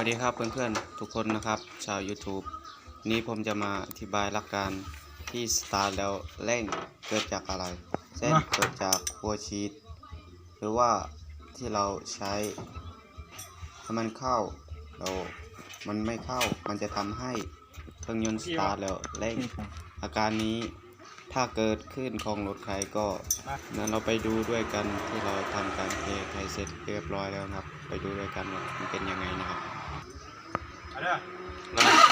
วัสดีครับเพื่อนๆ ทุกคนนะครับ ชาว YouTube นี้ผมจะมาอธิบายหลักการที่สตาร์ทแล้วเร่งเกิดจากอะไร เช่นมาเกิดจากหัวชีตหรือว่าที่เราใช้ให้มันเข้าแล้วมันไม่เข้ามันจะทำให้เครื่องยนต์สตาร์ทแล้วเร่ง อาการนี้ถ้าเกิดขึ้นของรถใครก็นั้นเราไปดูด้วยกันที่เราทำการเทใครเสร็จเรียบร้อยแล้วนะครับ ไปดูด้วยกันว่ามันเป็นยังไงนะครับ เอาเด้อ